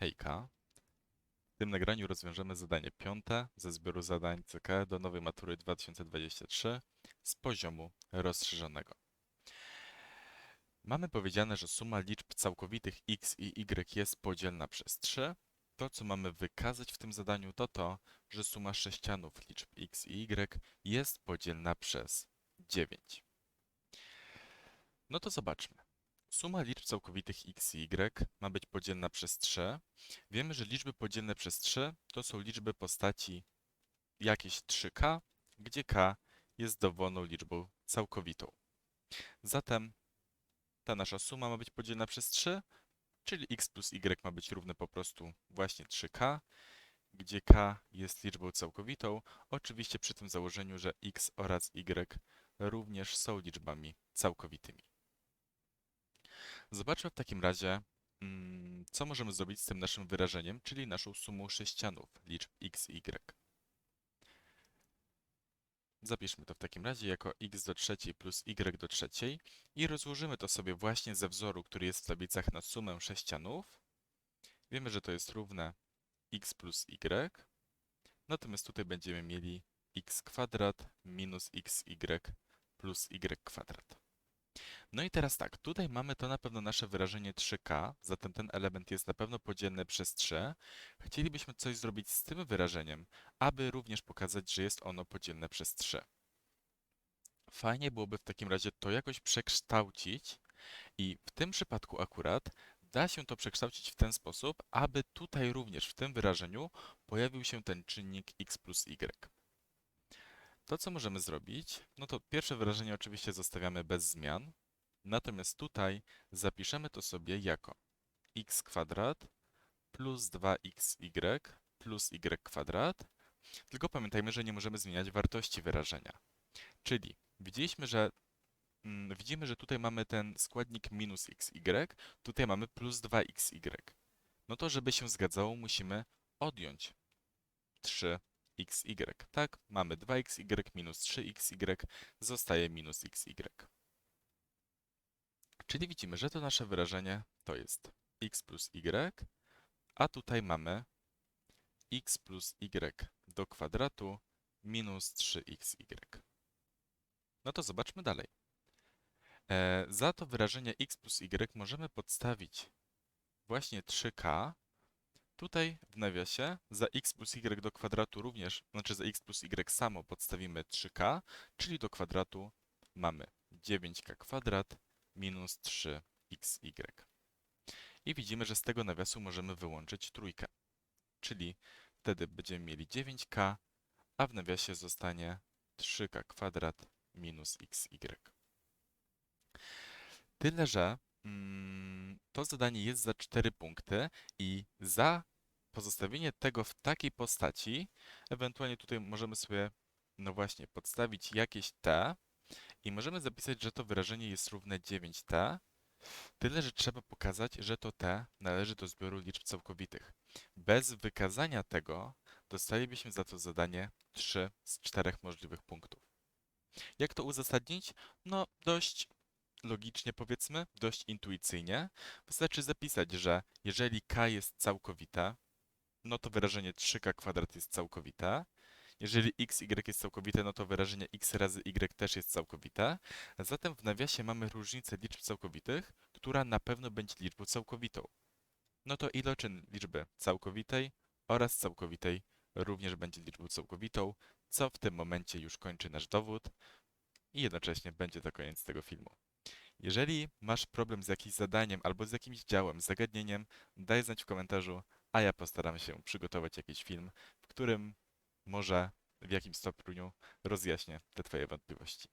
Hejka. W tym nagraniu rozwiążemy zadanie piąte ze zbioru zadań CK do nowej matury 2023 z poziomu rozszerzonego. Mamy powiedziane, że suma liczb całkowitych x i y jest podzielna przez 3. To, co mamy wykazać w tym zadaniu, to to, że suma sześcianów liczb x i y jest podzielna przez 9. No to zobaczmy. Suma liczb całkowitych x i y ma być podzielna przez 3. Wiemy, że liczby podzielne przez 3 to są liczby postaci jakieś 3k, gdzie k jest dowolną liczbą całkowitą. Zatem ta nasza suma ma być podzielna przez 3, czyli x plus y ma być równe po prostu właśnie 3k, gdzie k jest liczbą całkowitą, oczywiście przy tym założeniu, że x oraz y również są liczbami całkowitymi. Zobaczmy w takim razie, mm, co możemy zrobić z tym naszym wyrażeniem, czyli naszą sumą sześcianów liczb x y. Zapiszmy to w takim razie jako x do trzeciej plus y do trzeciej i rozłożymy to sobie właśnie ze wzoru, który jest w tablicach na sumę sześcianów. Wiemy, że to jest równe x plus y, natomiast tutaj będziemy mieli x kwadrat minus xy plus y kwadrat. No i teraz tak, tutaj mamy to na pewno nasze wyrażenie 3k, zatem ten element jest na pewno podzielny przez 3. Chcielibyśmy coś zrobić z tym wyrażeniem, aby również pokazać, że jest ono podzielne przez 3. Fajnie byłoby w takim razie to jakoś przekształcić i w tym przypadku akurat da się to przekształcić w ten sposób, aby tutaj również w tym wyrażeniu pojawił się ten czynnik x plus y. To, co możemy zrobić, no to pierwsze wyrażenie oczywiście zostawiamy bez zmian, natomiast tutaj zapiszemy to sobie jako x kwadrat plus 2xy plus y kwadrat, tylko pamiętajmy, że nie możemy zmieniać wartości wyrażenia. Czyli widzieliśmy, że mm, widzimy, że tutaj mamy ten składnik minus xy, tutaj mamy plus 2xy. No to, żeby się zgadzało, musimy odjąć 3 xy. Tak, mamy 2xy minus 3xy, zostaje minus xy. Czyli widzimy, że to nasze wyrażenie to jest x plus y, a tutaj mamy x plus y do kwadratu minus 3xy. No to zobaczmy dalej. E, za to wyrażenie x plus y możemy podstawić właśnie 3k, Tutaj w nawiasie za x plus y do kwadratu również, znaczy za x plus y samo podstawimy 3k, czyli do kwadratu mamy 9k kwadrat minus 3xy. I widzimy, że z tego nawiasu możemy wyłączyć trójkę, czyli wtedy będziemy mieli 9k, a w nawiasie zostanie 3k kwadrat minus xy. Tyle, że mm, to zadanie jest za 4 punkty i za pozostawienie tego w takiej postaci, ewentualnie tutaj możemy sobie, no właśnie, podstawić jakieś t i możemy zapisać, że to wyrażenie jest równe 9t, tyle, że trzeba pokazać, że to t należy do zbioru liczb całkowitych. Bez wykazania tego dostalibyśmy za to zadanie 3 z 4 możliwych punktów. Jak to uzasadnić? No, dość logicznie powiedzmy, dość intuicyjnie. Wystarczy zapisać, że jeżeli k jest całkowite, no to wyrażenie 3k kwadrat jest całkowite. Jeżeli x, y jest całkowite, no to wyrażenie x razy y też jest całkowite. Zatem w nawiasie mamy różnicę liczb całkowitych, która na pewno będzie liczbą całkowitą. No to iloczyn liczby całkowitej oraz całkowitej również będzie liczbą całkowitą, co w tym momencie już kończy nasz dowód i jednocześnie będzie to koniec tego filmu. Jeżeli masz problem z jakimś zadaniem albo z jakimś działem, zagadnieniem, daj znać w komentarzu, a ja postaram się przygotować jakiś film, w którym może w jakimś stopniu rozjaśnię te Twoje wątpliwości.